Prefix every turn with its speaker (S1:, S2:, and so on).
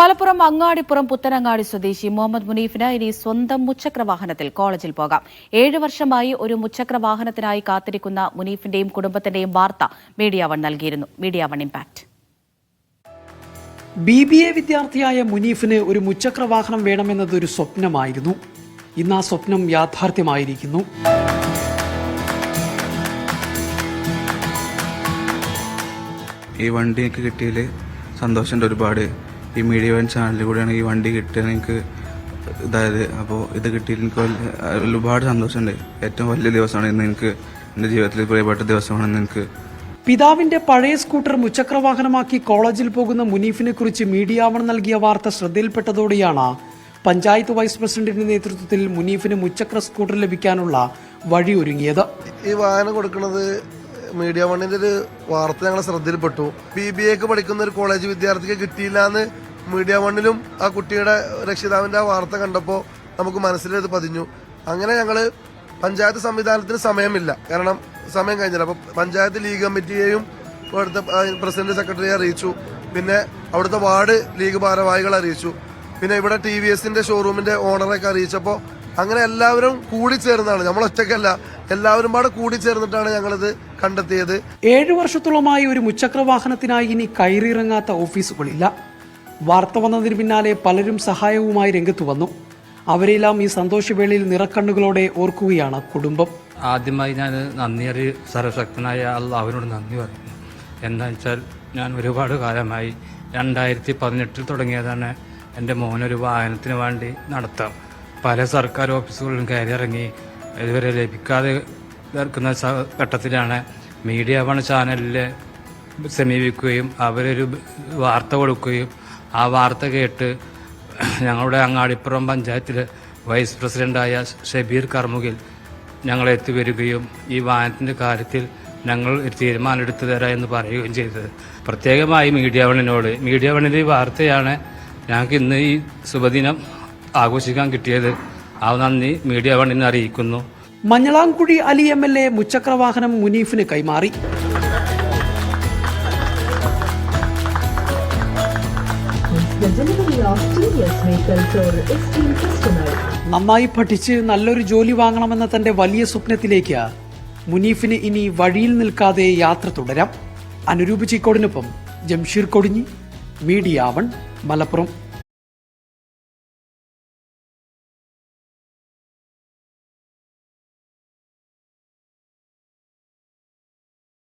S1: മലപ്പുറം അങ്ങാടിപ്പുറം പുത്തനങ്ങാടി സ്വദേശി മുഹമ്മദ് മുനീഫിന് ഇനി സ്വന്തം മുച്ചക്ര വാഹനത്തിൽ കോളേജിൽ പോകാം. ഏഴ് വർഷമായി ഒരു മുച്ചക്ര വാഹനത്തിനായി കാത്തിരിക്കുന്ന മുനീഫിന്റെയും കുടുംബത്തിന്റെയും വാർത്ത മീഡിയ വൺ നൽകിയിരുന്നു. Media one impact.
S2: B B A വിദ്യാർത്ഥിയായ മുനീഫിന് ഒരു മുച്ചക്ര വാഹനം വേണമെന്നത് ഒരു സ്വപ്നമായിരുന്നു. ഇന്ന് ആ സ്വപ്നം യാഥാർത്ഥ്യമായിരിക്കുന്നു.
S3: ഈ വണ്ടി എനിക്ക് കിട്ടിയതിൽ സന്തോഷമുണ്ട് ഒരുപാട് ഈ മീഡിയ വൺ ചാനലിൽ കൂടെയാണ് ഈ വണ്ടി കിട്ടിയത് എനിക്ക് ഇതായത് അപ്പോൾ ഇത് കിട്ടിയിട്ട് എനിക്ക് വലിയ- ഒരുപാട് സന്തോഷമുണ്ട്. ഏറ്റവും വലിയ ദിവസമാണ് ഇന്ന് എനിക്ക് എന്റെ ജീവിതത്തിൽ പ്രിയപ്പെട്ട ദിവസമാണെന്ന് എനിക്ക്
S2: പിതാവിന്റെ പഴയ സ്കൂട്ടർ മുച്ചക്രവാഹനമാക്കി കോളേജിൽ പോകുന്ന മുനീഫിനെ കുറിച്ച് മീഡിയാവൺ നൽകിയ വാർത്ത ശ്രദ്ധയിൽപ്പെട്ടതോടെയാണ് പഞ്ചായത്ത് വൈസ് പ്രസിഡന്റിന്റെ നേതൃത്വത്തിൽ മുനീഫിന് മുച്ചക്ര സ്കൂട്ടർ ലഭിക്കാനുള്ള വഴി ഒരുങ്ങിയത്
S4: ഈ വാഹനം കൊടുക്കുന്നത് മീഡിയ വണ്ണിന്റെ ഒരു വാർത്ത ഞങ്ങളെ ശ്രദ്ധയിൽപ്പെട്ടു. ബി ബി എക്ക് പഠിക്കുന്ന ഒരു കോളേജ് വിദ്യാർത്ഥിക്ക് കിട്ടിയില്ല എന്ന് മീഡിയ വണ്ണിലും ആ കുട്ടിയുടെ രക്ഷിതാവിന്റെ ആ വാർത്ത കണ്ടപ്പോൾ നമുക്ക് മനസ്സിലത് പതിഞ്ഞു. അങ്ങനെ ഞങ്ങൾ പഞ്ചായത്ത് സംവിധാനത്തിന് സമയമില്ല. കാരണം സമയം കഴിഞ്ഞില്ല. അപ്പൊ പഞ്ചായത്ത് ലീഗ് കമ്മിറ്റിയെയും ഇവിടുത്തെ പ്രസിഡന്റ് സെക്രട്ടറിയെ അറിയിച്ചു. പിന്നെ അവിടുത്തെ വാർഡ് ലീഗ് ഭാരവാഹികൾ അറിയിച്ചു. പിന്നെ ഇവിടെ ടി വി എസിന്റെ ഷോറൂമിന്റെ ഓണറൊക്കെ അറിയിച്ചപ്പോൾ അങ്ങനെ എല്ലാവരും കൂടി ചേർന്നാണ്. നമ്മൾ ഒറ്റക്കല്ല എല്ലാവരും കൂടെ കൂടി ചേർന്നിട്ടാണ് ഞങ്ങളിത് കണ്ടെത്തിയത്.
S2: ഏഴു വർഷത്തോളമായി ഒരു മുച്ചക്ര വാഹനത്തിനായി ഇനി കയറിയിറങ്ങാത്ത ഓഫീസുകളില്ല. വാർത്ത വന്നതിന് പിന്നാലെ പലരും സഹായവുമായി രംഗത്ത് വന്നു. അവരെല്ലാം ഈ സന്തോഷവേളയിൽ നിറക്കണ്ണുകളോടെ ഓർക്കുകയാണ് കുടുംബം.
S5: ആദ്യമായി ഞാൻ നന്ദി അറി സർവശക്തനായ അള്ളാഹുവിനോട് നന്ദി പറയുന്നു. എന്താ വെച്ചാൽ ഞാൻ ഒരുപാട് കാലമായി രണ്ടായിരത്തി പതിനെട്ടിൽ തുടങ്ങിയതാണ് എന്റെ മോനൊരു വാഹനത്തിന് വേണ്ടി നടത്താം. പല സർക്കാർ ഓഫീസുകളിലും കയറിയിറങ്ങി ഇതുവരെ ലഭിക്കാതെ നിൽക്കുന്ന ഘട്ടത്തിലാണ് മീഡിയ വൺ ചാനലിൽ സമീപിക്കുകയും അവരൊരു വാർത്ത കൊടുക്കുകയും ആ വാർത്ത കേട്ട് ഞങ്ങളുടെ അങ്ങാടിപ്പുറം പഞ്ചായത്തിൽ വൈസ് പ്രസിഡന്റായ ഷബീർ കർമുകിൽ ഞങ്ങളെത്തി വരികയും ഈ വാഹനത്തിന്റെ കാര്യത്തിൽ ഞങ്ങൾ ഒരു തീരുമാനം എടുത്തു തരാം എന്ന് പറയുകയും ചെയ്തത്. പ്രത്യേകമായി മീഡിയ വണ്ണിനോട് മീഡിയ വണ്ണിന്റെ ഈ വാർത്തയാണ് ഞങ്ങൾക്ക് ഇന്ന് ഈ ശുഭദിനം ആഘോഷിക്കാൻ കിട്ടിയത്. ആ നന്ദി. മീഡിയ അറിയിക്കുന്നു.
S2: Manjalamkuzhi Ali M L A മുച്ചക്ര വാഹനം മുനീഫിന് കൈമാറി. നന്നായി പഠിച്ച് നല്ലൊരു ജോലി വാങ്ങണമെന്ന തന്റെ വലിയ സ്വപ്നത്തിലേക്ക് മുനീഫിന് ഇനി വഴിയിൽ നിൽക്കാതെ യാത്ര തുടരാം. അനുരൂപ് ചിക്കോടിനൊപ്പം ജംഷീർ കൊടിഞ്ഞി മീഡിയ വൺ മലപ്പുറം.